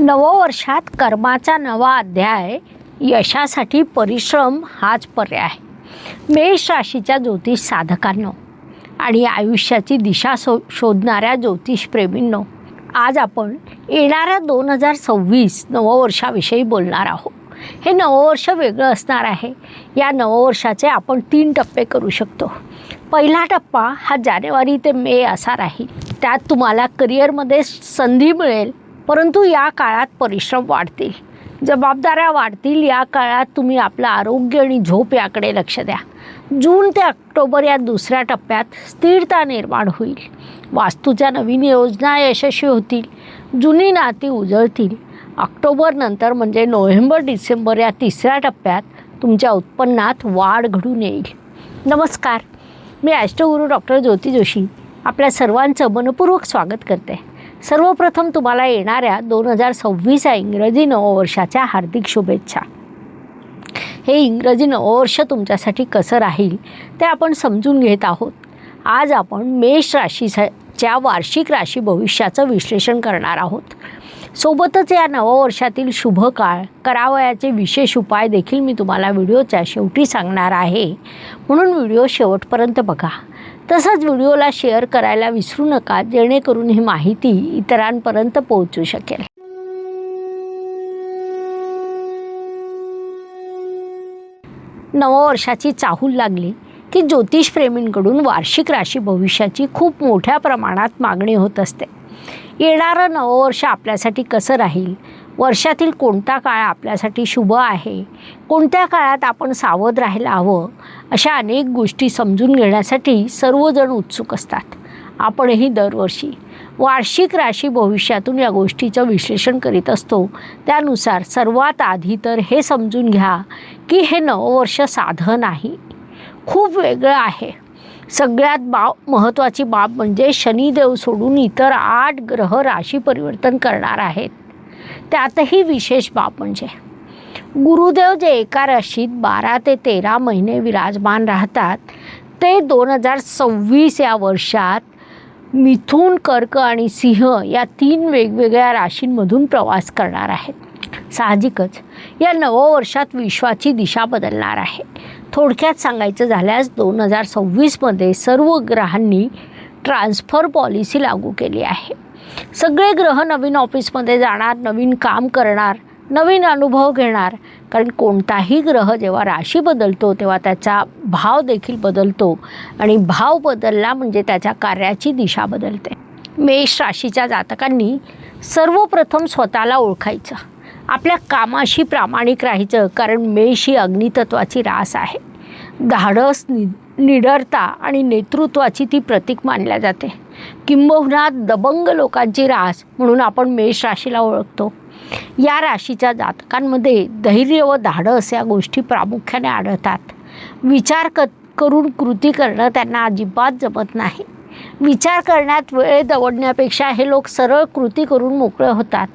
नववर्षात कर्माचा नवा अध्याय यशासाठी परिश्रम हाच पर्याय मेष राशीच्या ज्योतिष साधकांनो आणि आयुष्याची दिशा शो शोधणाऱ्या ज्योतिषप्रेमींनो आज आपण येणाऱ्या दोन हजार सव्वीस नववर्षाविषयी बोलणार आहोत. हे नववर्ष वेगळं असणार आहे. या नववर्षाचे आपण तीन टप्पे करू शकतो. पहिला टप्पा हा जानेवारी ते मे असा राहील. त्यात तुम्हाला करिअरमध्ये संधी मिळेल. परंतु या काळात परिश्रम वाढतील जबाबदाऱ्या वाढतील या काळात तुम्ही आपलं आरोग्य आणि झोप याकडे लक्ष द्या. जून ते ऑक्टोबर या दुसऱ्या टप्प्यात स्थिरता निर्माण होईल. वास्तूच्या नवीन योजना यशस्वी होतील. जुनी नाती उजळतील. ऑक्टोबरनंतर म्हणजे नोव्हेंबर डिसेंबर या तिसऱ्या टप्प्यात तुमच्या उत्पन्नात वाढ घडून येईल. नमस्कार. मी ॲस्ट्रोगुरू डॉक्टर ज्योती जोशी. आपल्या सर्वांचं मनपूर्वक स्वागत करते. सर्वप्रथम तुम्हाला येणाऱ्या दोन हजार सव्वीस या इंग्रजी नववर्षाच्या हार्दिक शुभेच्छा. हे इंग्रजी नववर्ष तुमच्यासाठी कसं राहील ते आपण समजून घेत आहोत. आज आपण मेष राशीच्या वार्षिक राशी भविष्याचं विश्लेषण करणार आहोत. सोबतच या नववर्षातील शुभ काळ करावयाचे विशेष उपाय देखील मी तुम्हाला व्हिडिओच्या शेवटी सांगणार आहे. म्हणून व्हिडिओ शेवटपर्यंत बघा. तसंच व्हिडिओला शेअर करायला विसरू नका जेणेकरून ही माहिती इतरांपर्यंत पोहोचू शकेल. नववर्षाची चाहूल लागली की ज्योतिषप्रेमींकडून वार्षिक राशी भविष्याची खूप मोठ्या प्रमाणात मागणी होत असते. येणारं नववर्ष आपल्यासाठी कसं राहील? वर्षातील कोणता काळ आपल्यासाठी शुभ आहे? कोणत्या काळात आपण सावध राहायला हवं? अशा अनेक गोष्टी समजून घेण्यासाठी सर्वजण उत्सुक असतात. आपणही दरवर्षी वार्षिक राशी भविष्यातून या गोष्टीचं विश्लेषण करीत असतो. त्यानुसार सर्वात आधी तर हे समजून घ्या की हे नववर्ष साधं नाही. खूप वेगळं आहे. सगळ्यात बाब महत्त्वाची बाब म्हणजे शनिदेव सोडून इतर आठ ग्रह राशी परिवर्तन करणार आहेत. त्यातही विशेष बाब म्हणजे गुरुदेव जे एका राशीत बारा ते तेरा महिने विराजमान राहतात ते दोन हजार सव्वीस या वर्षात मिथून कर्क आणि सिंह या तीन वेगवेगळ्या राशींमधून प्रवास करणार आहेत. साहजिकच या नववर्षात विश्वाची दिशा बदलणार आहे. थोडक्यात सांगायचं झाल्यास दोन हजार सव्वीसमध्ये सर्व ग्रहांनी ट्रान्सफर पॉलिसी लागू केली आहे. सगळे ग्रह नवीन ऑफिसमध्ये जाणार नवीन काम करणार नवीन अनुभव घेणार. कारण कोणताही ग्रह जेव्हा राशी बदलतो तेव्हा त्याचा भाव देखील बदलतो. आणि भाव बदलला म्हणजे त्याच्या कार्याची दिशा बदलते. मेष राशीच्या जातकांनी सर्वप्रथम स्वतःला ओळखायचं. आपल्या कामाशी प्रामाणिक राहायचं कारण मेष ही अग्नितत्वाची रास आहे. धाडस नि निडरता आणि नेतृत्वाची ती प्रतीक मानल्या जाते. किंबहुना दबंग लोकांची रास म्हणून आपण मेष राशीला ओळखतो. या राशीच्या जातकांमध्ये धैर्य व धाडस या गोष्टी प्रामुख्याने आढळतात. विचार क करून कृती करणं त्यांना अजिबात जमत नाही. विचार करण्यात वेळ दवडण्यापेक्षा हे लोक सरळ कृती करून मोकळे होतात.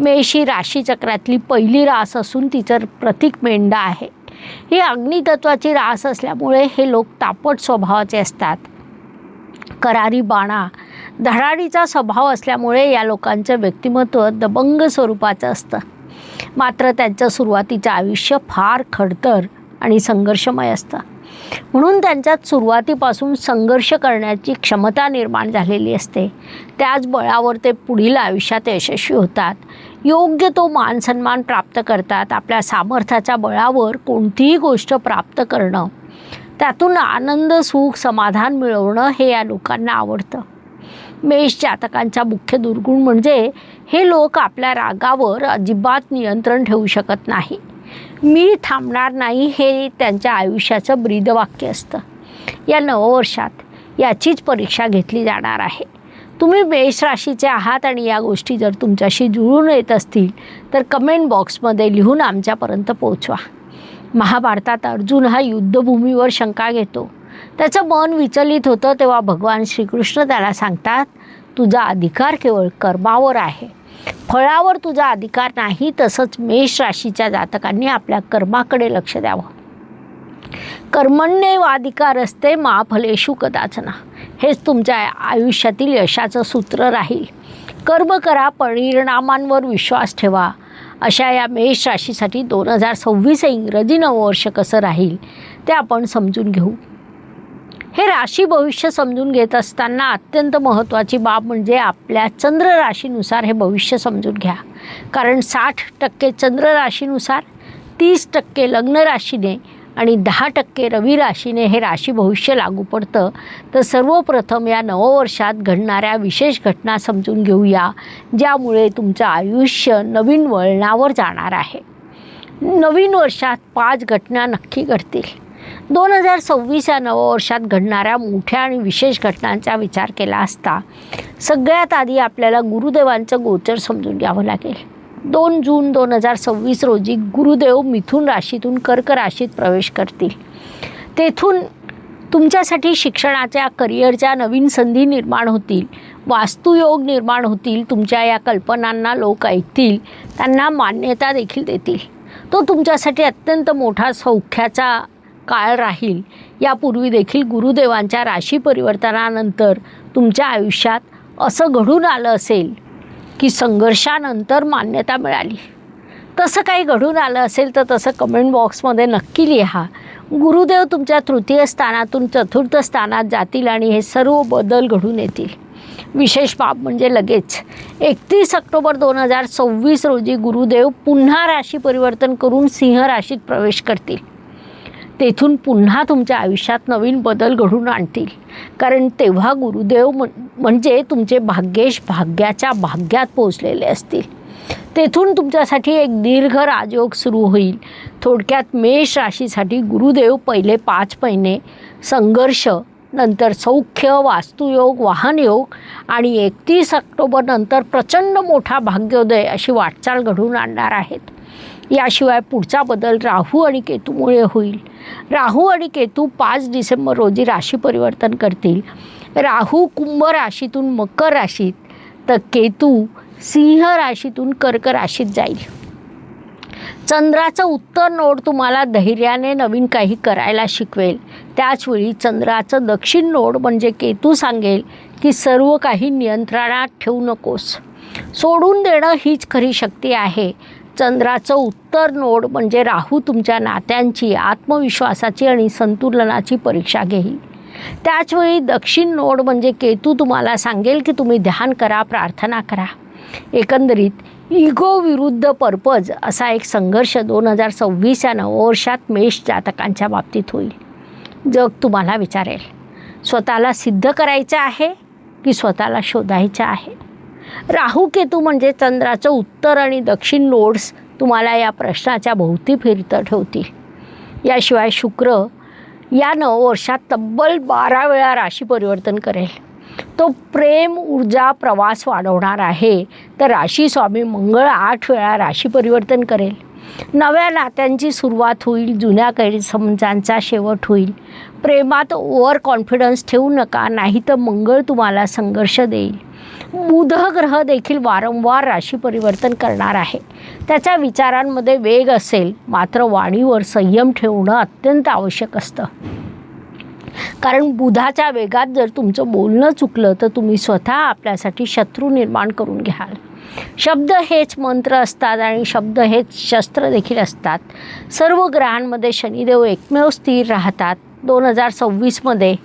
मेष ही राशीचक्रातली पहिली रास असून तिचं प्रतीक मेंढा आहे. ही अग्नितत्वाची रास असल्यामुळे हे लोक तापट स्वभावाचे असतात. करारी बाणा. धडाडीचा स्वभाव असल्यामुळे या लोकांचं व्यक्तिमत्व दबंग स्वरूपाचं असतं. मात्र त्यांचं सुरुवातीचं आयुष्य फार खडतर आणि संघर्षमय असतं. म्हणून त्यांच्यात सुरुवातीपासून संघर्ष करण्याची क्षमता निर्माण झालेली असते. त्याच बळावर ते पुढील आयुष्यात यशस्वी होतात. योग्य तो मानसन्मान प्राप्त करतात. आपल्या सामर्थ्याच्या बळावर कोणतीही गोष्ट प्राप्त करणं त्यातून आनंद सुख समाधान मिळवणं हे या लोकांना आवडतं. मेष जातकांचा मुख्य दुर्गुण म्हणजे हे लोक आपल्या रागावर अजिबात नियंत्रण ठेवू शकत नाही. मी थांबणार नाही हे त्यांच्या आयुष्याचं ब्रीदवाक्य असतं. या नववर्षात याचीच परीक्षा घेतली जाणार आहे. तुम्ही मेष राशीचे आहात आणि या गोष्टी जर तुमच्याशी जुळून येत असतील तर कमेंट बॉक्समध्ये लिहून आमच्यापर्यंत पोचवा महाभारतात अर्जुन हा युद्धभूमीवर शंका घेतो. त्याचं मन विचलित होतं तेव्हा भगवान श्रीकृष्ण त्याला सांगतात तुझा अधिकार केवळ कर्मावर आहे. फळावर तुझा अधिकार नाही तसंच मेष राशीच्या जातकांनी आपल्या कर्माकडे लक्ष द्यावं. कर्मण्येव अधिकार असते महाफलेशू कदाचना हेच तुमच्या आयुष्यातील यशाचं सूत्र राहील. कर्म करा परिणामांवर विश्वास ठेवा. अशा या मेष राशीसाठी दोन हजार सव्वीस हे इंग्रजी नववर्ष कसं राहील ते आपण समजून घेऊ. हे राशी भविष्य समजून घेत असताना अत्यंत महत्त्वाची बाब म्हणजे आपल्या चंद्र राशीनुसार हे भविष्य समजून घ्या. कारण साठ टक्के चंद्र राशीनुसार तीस टक्के लग्न राशीने आणि दहा टक्के रवी राशीने हे राशी भविष्य लागू पडतं. तर सर्वप्रथम या नववर्षात घडणाऱ्या विशेष घटना समजून घेऊया ज्यामुळे तुमचं आयुष्य नवीन वळणावर जाणार आहे. नवीन वर्षात पाच घटना नक्की घडतील. दोन हजार सव्वीस या नववर्षात घडणाऱ्या मोठ्या आणि विशेष घटनांचा विचार केला असता सगळ्यात आधी आपल्याला गुरुदेवांचं गोचर समजून घ्यावं लागेल. दोन जून दोन हजार सव्वीस रोजी गुरुदेव मिथुन राशीतून कर्क राशीत प्रवेश करतील. तेथून तुमच्यासाठी शिक्षणाच्या करिअरच्या नवीन संधी निर्माण होतील. वास्तुयोग निर्माण होतील. तुमच्या या कल्पनांना लोक ऐकतील. त्यांना मान्यता देखील देतील. तो तुमच्यासाठी अत्यंत मोठा सौख्याचा काळ राहील. यापूर्वी देखील गुरुदेवांच्या राशी परिवर्तनानंतर तुमच्या आयुष्यात असं घडून आलं असेल. की संघर्षानंतर मान्यता मिळाली. तसं काही घडून आलं असेल तर तसं कमेंट बॉक्समध्ये नक्की लिहा. गुरुदेव तुमच्या तृतीय स्थानातून चतुर्थ स्थानात जातील आणि हे सर्व बदल घडून येतील. विशेष बाब म्हणजे लगेच. एकतीस ऑक्टोबर दोन हजार सव्वीस रोजी गुरुदेव पुन्हा राशी परिवर्तन करून सिंह राशीत प्रवेश करतील. तेथून पुन्हा तुमच्या आयुष्यात नवीन बदल घडून आणतील. कारण तेव्हा गुरुदेव म्हण म्हणजे तुमचे भाग्येश भाग्याच्या भाग्यात पोहोचलेले असतील. तेथून तुमच्यासाठी एक दीर्घ राजयोग सुरू होईल. थोडक्यात मेष राशीसाठी गुरुदेव पहिले पाच महिने संघर्ष नंतर सौख्य वास्तुयोग वाहनयोग आणि एकतीस ऑक्टोबर नंतर प्रचंड मोठा भाग्योदय अशी वाटचाल घडवून आणणार आहेत. याशिवाय पुढचा बदल राहू आणि केतूमुळे होईल. राहू आणि केतू पाच डिसेंबर रोजी राशी परिवर्तन करतील. राहू कुंभ राशीतून मकर राशीत तर केतू सिंह राशीतून कर्क राशीत जाईल. चंद्राचं उत्तर नोड तुम्हाला धैर्याने नवीन काही करायला शिकवेल. त्याचवेळी चंद्राचं दक्षिण नोड म्हणजे केतू सांगेल की सर्व काही नियंत्रणात ठेवू नकोस. सोडून देणं हीच खरी शक्ती आहे. चंद्राचं उत्तर नोड म्हणजे राहू तुमच्या नात्यांची आत्मविश्वासाची आणि संतुलनाची परीक्षा घेईल त्याचवेळी दक्षिण नोड म्हणजे केतू तुम्हाला सांगेल की तुम्ही ध्यान करा प्रार्थना करा. एकंदरीत इगो विरुद्ध पर्पज असा एक संघर्ष दोन हजार सव्वीस या नववर्षात मेष जातकांच्या बाबतीत होईल. जग तुम्हाला विचारेल स्वतःला सिद्ध करायचं आहे की स्वतःला शोधायचं आहे? राहू केतू म्हणजे चंद्राचं उत्तर आणि दक्षिण नोड्स तुम्हाला या प्रश्नाच्या भोवती फिरतं ठेवतील. याशिवाय शुक्र या नववर्षात तब्बल बारा वेळा राशी परिवर्तन करेल. तो प्रेम ऊर्जा प्रवास वाढवणार आहे तर राशी स्वामी मंगळ आठ वेळा राशी परिवर्तन करेल. नव्या नात्यांची सुरुवात होईल जुन्या गैरसमजांचा शेवट होईल. प्रेमात ओव्हर कॉन्फिडन्स ठेवू नका नाही तर मंगळ तुम्हाला संघर्ष देईल. बुध ग्रह देखील वारंवार राशी परिवर्तन करणार आहे. त्याच्या विचारांमध्ये वेग असेल मात्र वाणीवर संयम ठेवणं अत्यंत आवश्यक असतं. कारण बुधाच्या वेगात जर तुमचं बोलणं चुकलं तर तुम्ही स्वतः आपल्यासाठी शत्रू निर्माण करून घ्याल. शब्द हेच मंत्र असतात आणि शब्द हेच शस्त्र देखील असतात. सर्व ग्रहांमध्ये शनिदेव एकमेव स्थिर राहतात. दोन हजार सव्वीसमध्ये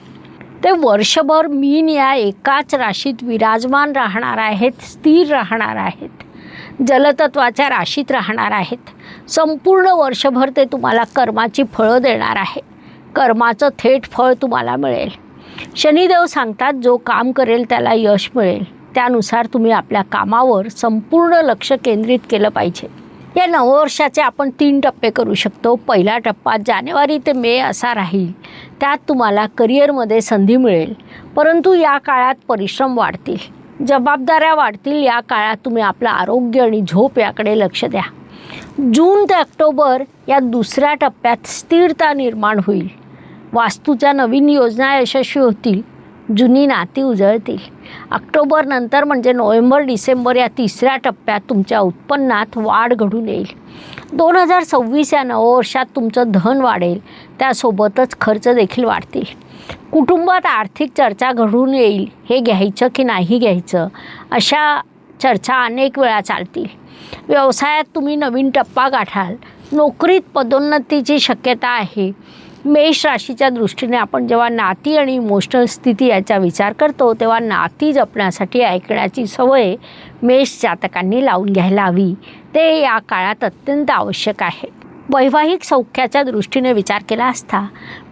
ते वर्षभर मीन या एकाच राशीत विराजमान राहणार आहेत स्थिर राहणार आहेत जलतत्वाच्या राशीत राहणार आहेत. संपूर्ण वर्षभर ते तुम्हाला कर्माची फळं देणार आहे. कर्माचं थेट फळ तुम्हाला मिळेल. शनिदेव सांगतात जो काम करेल त्याला यश मिळेल. त्यानुसार तुम्ही आपल्या कामावर संपूर्ण लक्ष केंद्रित केलं पाहिजे. या नववर्षाचे आपण तीन टप्पे करू शकतो. पहिला टप्पा जानेवारी ते मे असा राहील. त्यात तुम्हाला करिअरमध्ये संधी मिळेल. परंतु या काळात परिश्रम वाढतील. जबाबदाऱ्या वाढतील. या काळात तुम्ही आपलं आरोग्य आणि झोप याकडे लक्ष द्या. जून ते ऑक्टोबर या दुसऱ्या टप्प्यात स्थिरता निर्माण होईल. वास्तूच्या नवीन योजना यशस्वी होतील. जुनी नाती उजळतील. ऑक्टोबरनंतर म्हणजे नोव्हेंबर डिसेंबर या तिसऱ्या टप्प्यात तुमच्या उत्पन्नात वाढ घडून येईल. दोन हजार सव्वीस या नववर्षात तुमचं धन वाढेल. त्यासोबतच खर्च देखील वाढतील. कुटुंबात आर्थिक चर्चा घडून येईल हे घ्यायचं की नाही घ्यायचं? अशा चर्चा अनेक वेळा चालतील. व्यवसायात तुम्ही नवीन टप्पा गाठाल. नोकरीत पदोन्नतीची शक्यता आहे. मेष राशीच्या दृष्टीने आपण जेव्हा नाती आणि इमोशनल स्थिती याचा विचार करतो तेव्हा नाती जपण्यासाठी ऐकण्याची सवय मेष जातकांनी लावून घ्यायला हवी. ते या काळात अत्यंत आवश्यक आहे वैवाहिक सौख्याच्या दृष्टीने विचार केला असता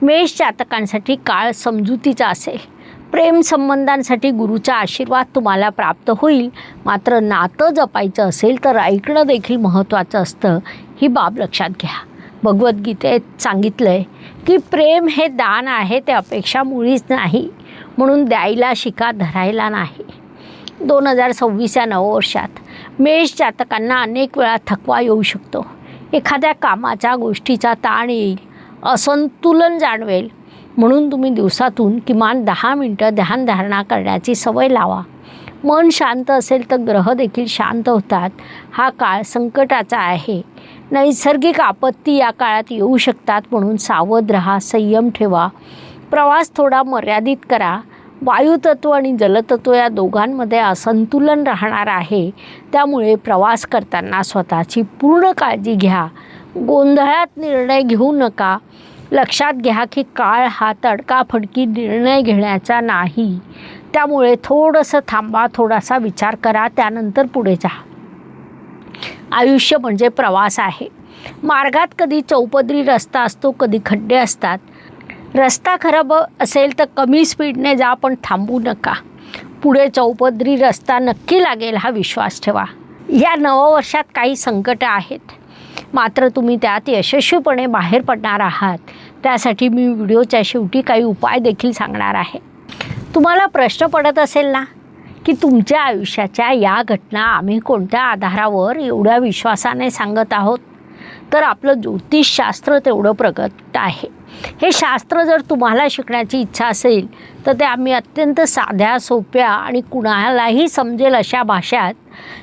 मेष जातकांसाठी काळ समजुतीचा असेल. प्रेम संबंधांसाठी गुरुचा आशीर्वाद तुम्हाला प्राप्त होईल. मात्र नातं जपायचं असेल तर ऐकणं देखील महत्त्वाचं असतं ही बाब लक्षात घ्या. भगवद्गीतेत सांगितलं आहे की प्रेम हे दान आहे ते अपेक्षा मुळीच नाही म्हणून द्यायला शिका धरायला नाही. दोन हजार सव्वीस या नववर्षात मेष जातकांना अनेक वेळा थकवा येऊ शकतो. एखाद्या कामाच्या गोष्टीचा ताण येईल असंतुलन जाणवेल. म्हणून तुम्ही दिवसातून किमान दहा मिनटं ध्यानधारणा करण्याची सवय लावा. मन शांत असेल तर ग्रह देखील शांत होतात. हा काळ संकटाचा आहे. नैसर्गिक आपत्ती या काळात येऊ शकतात म्हणून सावध राहा संयम ठेवा. प्रवास थोडा मर्यादित करा. वायुतत्व आणि जलतत्व या दोघांमध्ये असंतुलन राहणार आहे. त्यामुळे प्रवास करताना स्वतःची पूर्ण काळजी घ्या. गोंधळात निर्णय घेऊ नका. लक्षात घ्या की काळ हा तडकाफडकी निर्णय घेण्याचा नाही. त्यामुळे थोडंसं थांबा थोडासा विचार करा त्यानंतर पुढे जा. आयुष्य म्हणजे प्रवास आहे. मार्गात कधी चौपदरी रस्ता असतो कधी खड्डे असतात. रस्ता खराब असेल तर कमी स्पीडने जा पण थांबू नका. पुढे चौपदरी रस्ता नक्की लागेल हा विश्वास ठेवा. या नववर्षात काही संकटं आहेत. मात्र तुम्ही त्यात यशस्वीपणे बाहेर पडणार आहात. त्यासाठी मी व्हिडिओच्या शेवटी काही उपाय देखील सांगणार आहे. तुम्हाला प्रश्न पडत असेल ना की तुमच्या आयुष्याच्या या घटना आम्ही कोणत्या आधारावर एवढ्या विश्वासाने सांगत आहोत? तर आपलं ज्योतिषशास्त्र तेवढं प्रगत आहे. हे शास्त्र जर तुम्हाला शिकण्याची इच्छा असेल तर ते आम्ही अत्यंत साध्या सोप्या आणि कुणालाही समजेल अशा भाषात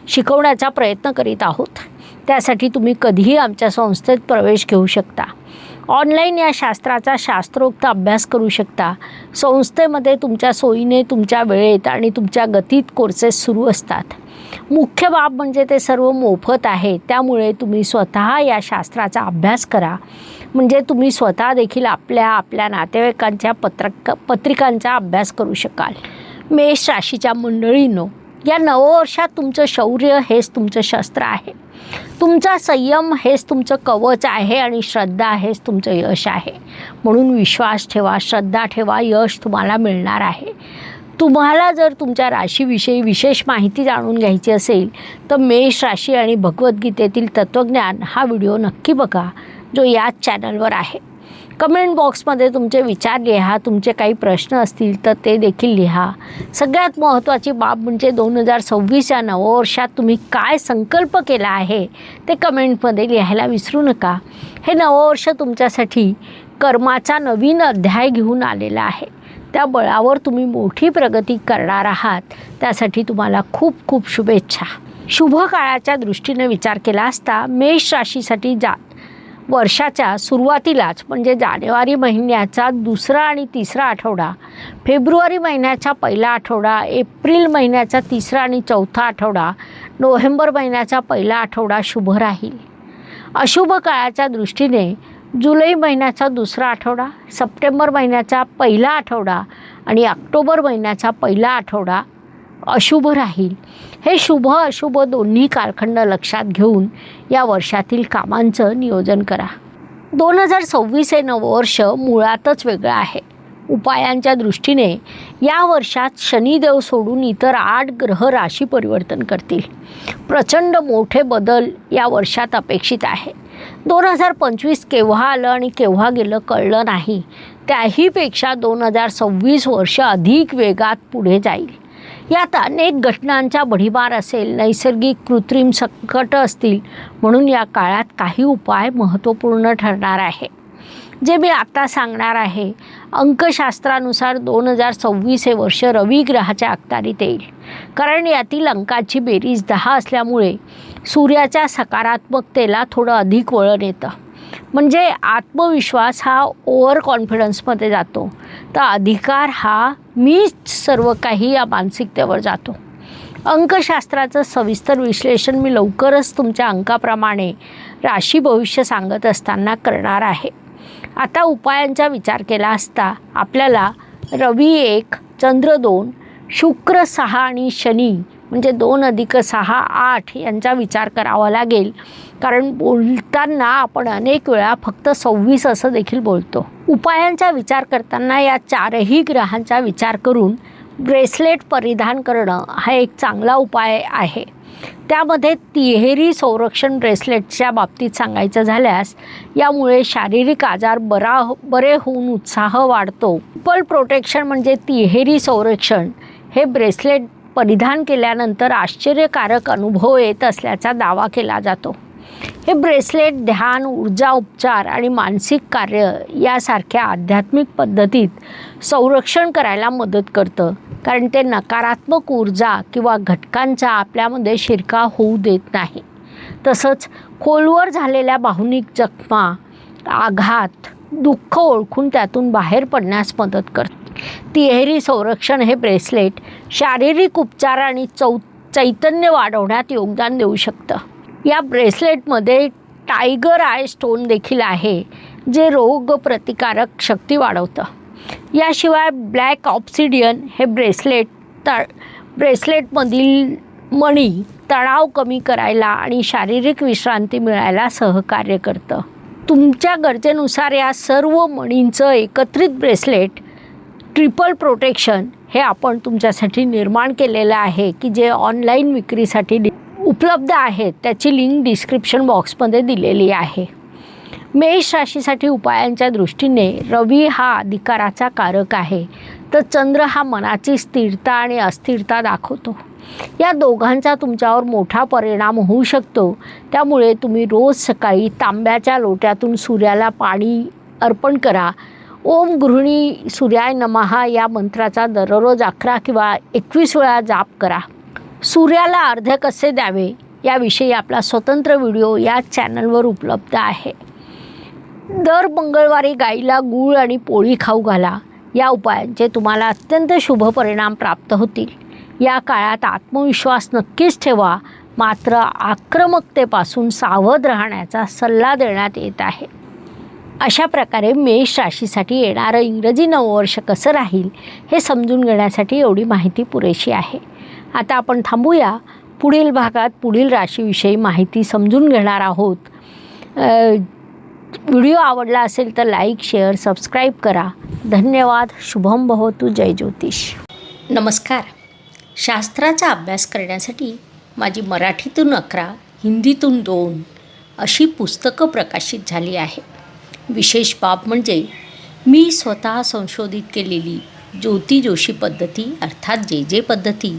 शिकवण्याचा प्रयत्न करीत आहोत. त्यासाठी तुम्ही कधीही आमच्या संस्थेत प्रवेश घेऊ शकता. ऑनलाईन या शास्त्राचा शास्त्रोक्त अभ्यास करू शकता. संस्थेमध्ये तुमच्या सोयीने तुमच्या वेळेत आणि तुमच्या गतीत कोर्सेस सुरू असतात. मुख्य बाब म्हणजे ते सर्व मोफत आहे. त्यामुळे तुम्ही स्वतः या शास्त्राचा अभ्यास करा. म्हणजे तुम्ही स्वतः देखील आपल्या आपल्या नातेवाईकांच्या पत्रक पत्रिकांचा अभ्यास करू शकाल. मेष राशीच्या मंडळीनं या नववर्षात तुमचं शौर्य हेच तुमचं शस्त्र आहे. तुमचा संयम हेच तुमचं कवच आहे आणि श्रद्धा हेच तुमचं यश आहे. म्हणून विश्वास ठेवा श्रद्धा ठेवा यश तुम्हाला मिळणार आहे. तुम्हाला जर तुमच्या राशीविषयी विशेष माहिती जाणून घ्यायची असेल तर मेष राशी आणि भगवद्गीतेतील तत्त्वज्ञान हा व्हिडिओ नक्की बघा. जो याच चॅनलवर आहे. कमेंट बॉक्समध्ये तुमचे विचार लिहा तुमचे काही प्रश्न असतील तर ते देखील लिहा. सगळ्यात महत्त्वाची बाब म्हणजे दोन हजार सव्वीस या नववर्षात तुम्ही काय संकल्प केला आहे ते कमेंटमध्ये लिहायला विसरू नका. हे नववर्ष तुमच्यासाठी कर्माचा नवीन अध्याय घेऊन आलेला आहे. त्या बळावर तुम्ही मोठी प्रगती करणार आहात. त्यासाठी तुम्हाला खूप खूप शुभेच्छा. शुभ काळाच्या दृष्टीने विचार केला असता मेष राशीसाठी जा वर्षाच्या सुरुवातीलाच म्हणजे जानेवारी महिन्याचा दुसरा आणि तिसरा आठवडा फेब्रुवारी महिन्याचा पहिला आठवडा एप्रिल महिन्याचा तिसरा आणि चौथा आठवडा नोव्हेंबर महिन्याचा पहिला आठवडा शुभ राहील. अशुभ काळाच्या दृष्टीने जुलै महिन्याचा दुसरा आठवडा सप्टेंबर महिन्याचा पहिला आठवडा आणि ऑक्टोबर महिन्याचा पहिला आठवडा अशुभ राहील. हे शुभ अशुभ दोन्ही कालखंड लक्षात घेऊन या वर्षातील कामांचं नियोजन करा. दोन हजार सव्वीस हे नववर्ष मुळातच वेगळं आहे. उपायांच्या दृष्टीने या वर्षात शनिदेव सोडून इतर आठ ग्रह राशी परिवर्तन करतील. प्रचंड मोठे बदल या वर्षात अपेक्षित आहे. दोन हजार पंचवीस केव्हा आलं आणि केव्हा गेलं कळलं नाही. त्याहीपेक्षा दोन हजार सव्वीस वर्ष अधिक वेगात पुढे जाईल. यात अनेक घटनांचा बढीबार असेल नैसर्गिक कृत्रिम संकट असतील म्हणून या काळात काही उपाय महत्त्वपूर्ण ठरणार आहे. जे मी आता सांगणार आहे अंकशास्त्रानुसार दोन हजार सव्वीस हे वर्ष रवी ग्रहाच्या अखत्यारीत येईल. कारण यातील अंकाची बेरीज दहा असल्यामुळे सूर्याच्या सकारात्मकतेला थोडं अधिक वळण येतं. म्हणजे आत्मविश्वास हा ओव्हर कॉन्फिडन्समध्ये जातो. तर अधिकार हा मीच सर्व काही या मानसिकतेवर जातो. अंकशास्त्राचं सविस्तर विश्लेषण मी लवकरच तुमच्या अंकाप्रमाणे राशी भविष्य सांगत असताना करणार आहे. आता उपायांचा विचार केला असता आपल्याला रवी एक चंद्र दोन शुक्र सहा आणि शनी म्हणजे दोन अधिक सहा आठ यांचा विचार करावा लागेल. कारण बोलताना आपण अनेक वेळा फक्त सव्वीस असं देखील बोलतो. उपायांचा विचार करताना या चारही ग्रहांचा विचार करून ब्रेसलेट परिधान करणं हा एक चांगला उपाय आहे. त्यामध्ये तिहेरी संरक्षण ब्रेसलेटच्या बाबतीत सांगायचं झाल्यास यामुळे शारीरिक आजार बरा बरे होऊन उत्साह वाढतो. पल प्रोटेक्शन म्हणजे तिहेरी संरक्षण. हे ब्रेसलेट परिधान केल्यानंतर आश्चर्यकारक अनुभव येत असल्याचा दावा केला जातो. हे ब्रेसलेट ध्यान ऊर्जा उपचार आणि मानसिक कार्य यासारख्या आध्यात्मिक पद्धतीत संरक्षण करायला मदत करतं. कारण ते नकारात्मक ऊर्जा किंवा घटकांचा आपल्यामध्ये शिरकाव होऊ देत नाही. तसंच खोलवर झालेल्या भावनिक जखमा आघात दुःख ओळखून त्यातून बाहेर पडण्यास मदत करते. तिहेरी संरक्षण हे ब्रेसलेट शारीरिक उपचार आणि चौ चैतन्य वाढवण्यात योगदान देऊ शकतं. या ब्रेसलेटमध्ये टायगर आय स्टोन देखील आहे जे रोग प्रतिकारक शक्ती वाढवतं. याशिवाय ब्लॅक ऑप्सिडियन हे ब्रेसलेट तळ ब्रेसलेटमधील मणी तणाव कमी करायला आणि शारीरिक विश्रांती मिळायला सहकार्य करतं. तुमच्या गरजेनुसार या सर्व मणींचं एकत्रित ब्रेसलेट ट्रिपल प्रोटेक्शन हे आपण तुमच्यासाठी निर्माण केलेलं आहे की जे ऑनलाईन विक्रीसाठी डि- उपलब्ध आहेत त्याची लिंक डिस्क्रिप्शन बॉक्समध्ये दिलेली आहे. मेष राशीसाठी उपायांच्या दृष्टीने रवी हा अधिकाराचा कारक आहे तर चंद्र हा मनाची स्थिरता आणि अस्थिरता दाखवतो. या दोघांचा तुमच्यावर मोठा परिणाम होऊ शकतो. त्यामुळे तुम्ही रोज सकाळी तांब्याच्या लोट्यातून सूर्याला पाणी अर्पण करा. ओम गृहिणी सूर्याय नमहा या मंत्राचा दररोज अकरा किंवा एकवीस वेळा जाप करा. सूर्याला अर्ध कसे द्यावे याविषयी आपला स्वतंत्र व्हिडिओ या चॅनलवर उपलब्ध आहे. दर मंगळवारी गाईला गूळ आणि पोळी खाऊ घाला. या उपायांचे तुम्हाला अत्यंत शुभ परिणाम प्राप्त होतील. या काळात आत्मविश्वास नक्कीच ठेवा. मात्र आक्रमकतेपासून सावध राहण्याचा सल्ला देण्यात येत आहे. अशा प्रकारे मेष राशीसाठी येणारं इंग्रजी नववर्ष कसं राहील हे समजून घेण्यासाठी एवढी माहिती पुरेशी आहे. आता आपण थांबूया. पुढील भागात पुढील राशीविषयी माहिती समजून घेणार आहोत. व्हिडिओ आवडला असेल तर लाईक शेअर सबस्क्राईब करा. धन्यवाद. शुभम भवतु. जय ज्योतिष. नमस्कार. शास्त्राचा अभ्यास करण्यासाठी माझी मराठीतून अकरा हिंदीतून दोन अशी पुस्तकं प्रकाशित झाली आहे विशेष बाब म्हणजे मी स्वतः संशोधित केलेली ज्योती जोशी पद्धती अर्थात जे जे पद्धती